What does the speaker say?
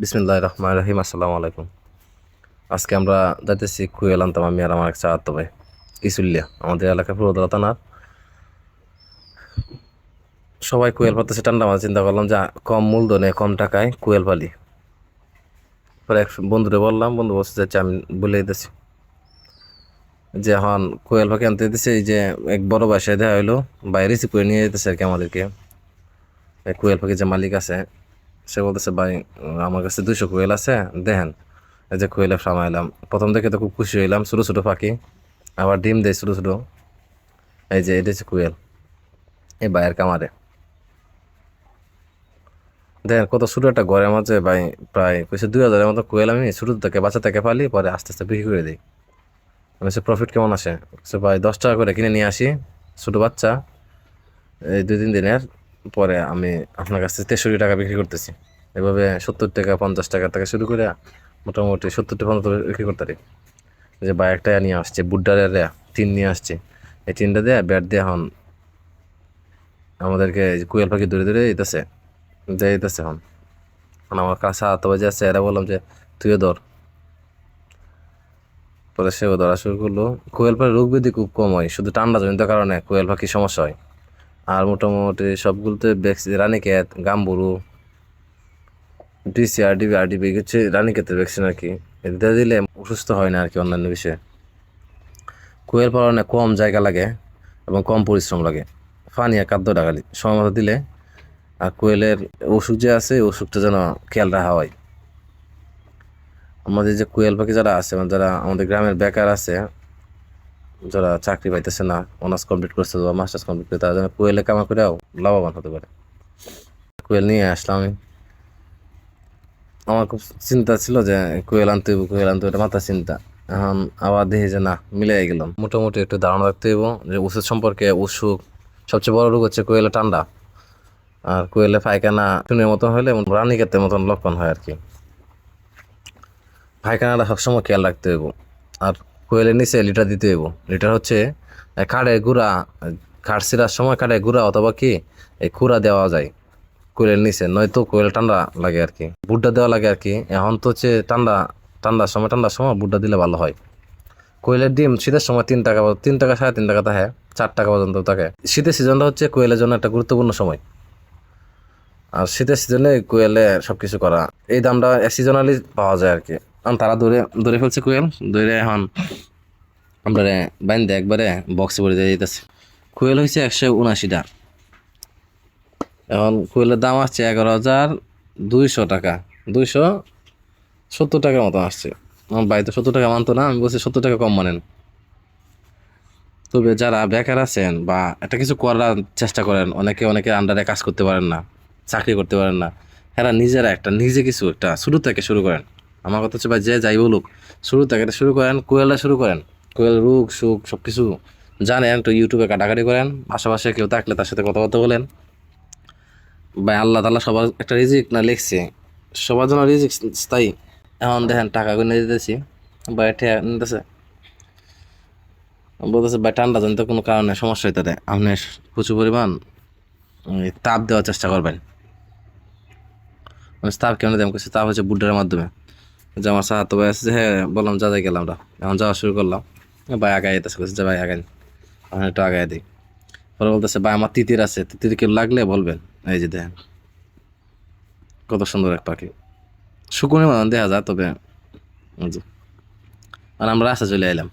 বিসমিল্লাহ রহমান রহিম, আসসালামু আলাইকুম। আজকে আমরা যাইতেছি কুয়েল আনতাম আমি আর আমার এক চাহাত্ত ভাই, ইসুল্লিয়া, আমাদের এলাকায় পুরোদরা থানার। সবাই কুয়েল পাতাছে ঠান্ডা মাছ চিন্তা করলাম যে কম মূলধনে, কম টাকায় কুয়েল পালি। পরে এক বন্ধুরে বললাম, বন্ধু বলছে যাচ্ছে আমি বলে দিতেছি। যে এখন কোয়েল পাখি আনতে দিতেছে, এই যে এক বড় বাসায় দেওয়া হইল, বাইরে করে নিয়ে যেতেছে আর কি আমাদেরকে। কোয়েল পাখির যে মালিক আছে সে বলতেছে, ভাই, আমার কাছে দুইশো কোয়েল আছে, দেখেন। এই যে কোয়েলে সামাইলাম প্রথম দেখে তো খুব খুশি হইলাম, ছোটো ছোটো পাখি। আবার ডিম দেয় ছোটো ছোটো। এই যে, এটা হচ্ছে কোয়েল। এই ভাইয়ের কামারে দেখেন, কত ছোটো একটা ঘরের মাঝে ভাই, প্রায় কইছে দুই হাজারের মতো কোয়েল আমি ছোটো থেকে বাচ্চা থেকে পালি, পরে আস্তে আস্তে বিক্রি করে দিই। আমি সে প্রফিট কেমন আসে সে ভাই, দশ টাকা করে কিনে নিয়ে আসি, ছোটো বাচ্চা, এই দুই, তিন দিনের। পরে আমি আপনার কাছে তেষট্টি টাকা বিক্রি করতেছি। এভাবে সত্তর টাকা, পঞ্চাশ টাকা থেকে শুরু করে মোটামুটি সত্তর টাকা টাকা বিক্রি করতে পারি। যে বা একটা নিয়ে আসছে, বুড্ডার টিন নিয়ে আসছে। এই টিনটা দিয়ে ব্যাট দিয়ে এখন আমাদেরকে কুয়েল পাখি ধরে ধরে দিতেছে যে দিতেছে এখন আমার কাছে হাত বাজে আছে, এরা বললাম যে, তুইও ধর। পরে সেও ধরা শুরু করল। কোয়েল পাখির রোগ ব্যাধি খুব কম হয়, শুধু ঠান্ডা জনিত কারণে কোয়েল পাখির সমস্যা হয়। আর মোটামুটি সবগুলোতে vaccine Ranikhet, Gumboro DC RDV RDV হচ্ছে রানীক্ষেতের ভ্যাকসিন আর কি। এটা দিলে অসুস্থ হয় না আর কি অন্যান্য বিষয়ে কোয়েল পালনে কম জায়গা লাগে এবং কম পরিশ্রম লাগে। পানি আর খাদ্য ডাকালি সময় মতো দিলে আর কোয়েলের ওষুধ যে আছে ওষুধটা যেন খেয়াল রাখা হয়। আমাদের যে কোয়েল পাখি যারা আছে মানে যারা আমাদের গ্রামের বেকার আছে যারা চাকরি পাইতেছে না অনার্স কমপ্লিট করছে বা মাস্টার্স কমপ্লিট করে, তারা যেন কোয়েলে কামা করেও লাভবান হতে পারে। কোয়েল নিয়ে আসলাম আমি। আমার খুব চিন্তা ছিল যে কোয়েল আনতে হইব, কোয়েল আনতে এটা মাথা চিন্তা। এখন আবার দেখি যে না মিলে গেলাম। মোটামুটি একটু ধারণা রাখতে হইব যে ওষুধ সম্পর্কে অসুখ, সবচেয়ে বড় রোগ হচ্ছে কোয়েলে ঠান্ডা। আর কোয়েলে পায়খানা শুনের মতন হলে রানীক্ষেতের মতন লক্ষণ হয় আর কি। পায়খানাটা সবসময় খেয়াল রাখতে হইব। আর কোয়েলের নিচে লিটার দিতে হইব। লিটার হচ্ছে কাঠের গুঁড়া, কাঠ ছিঁড়ার সময় কাঠের গুঁড়া অথবা কি, এই খুঁড়া দেওয়া যায় কোয়েলের নিচে, নয়তো কোয়েল ঠান্ডা লাগে আর কি। বুড্ডা দেওয়া লাগে আর কি। এখন তো হচ্ছে ঠান্ডা ঠান্ডার সময় ঠান্ডার সময় বুড্ডা দিলে ভালো হয়। কোয়েলের ডিম শীতের সময় তিন টাকা তিন টাকা সাড়ে তিন টাকা থাকে, চার টাকা পর্যন্ত থাকে। শীতের সিজনটা হচ্ছে কোয়েলের জন্য একটা গুরুত্বপূর্ণ সময়। আর শীতের সিজনে কোয়েলে সব কিছু করা, এই দামটা সিজনালি পাওয়া যায় আর কি। তারা ধরে ধরে ফেলছে কোয়েল, ধরে এখন আমরা বাইন্দে একবারে বক্সে ভরে দিয়ে দিতেছে কোয়েল হয়েছে একশো উনাশিটা এখন কোয়েলের দাম আসছে এগারো হাজার দুইশো টাকা। দুইশো সত্তর টাকার মতো আসছে। আমার ভাই তো সত্তর টাকা মানতো না, আমি বলছি সত্তর টাকা কম মানেন। তবে যারা বেকার আছেন বা একটা কিছু করার চেষ্টা করেন, অনেকে অনেকে আন্ডারে কাজ করতে পারেন না, চাকরি করতে পারেন না, এরা নিজেরা একটা, নিজে কিছু একটা শুরু থেকে শুরু করেন। আমার কথা হচ্ছে ভাই, যে যাই বলুক, শুরু থেকে এটা শুরু করেন, কোয়েলটা শুরু করেন। কোয়েল, রুখ, সুখ সব কিছু জানেন, একটু ইউটিউবে কাটাকাটি করেন। আশেপাশে কেউ থাকলে তার সাথে কথাবার্তা বলেন। ভাই, আল্লাহ তাল্লাহ সবার একটা রিজিক না লিখছে? সবার জন্য রিজিক স্থায়ী। এখন দেখেন, টাকা গুনে দিতেছি। ঠে নিতেছে। বলতেছে, ভাই, ঠান্ডা জনিত কোনো কারণে সমস্যা হইতে দেয় আপনি প্রচুর পরিমাণ তাপ দেওয়ার চেষ্টা করবেন। তাপ কেমন দেন করছি তাপ হচ্ছে বুড্ডার মাধ্যমে। যে আমার সাহায্য ভাই আছে হ্যাঁ বললাম যা যাই গেলাম এখন যাওয়া শুরু করলাম। ভাই আগাই যেতেছে, বলছে, যে ভাই আগাই এখন একটু আগাই দিই। পরে বলতেছে, ভাই, আমার তিতির আছে, তিতির কেউ লাগলে বলবেন। এই যে দেখেন, কত সুন্দর এক পাখি। শুকুনি মতন দেখা যায় তবে আর আমরা রাস্তা চলে এলাম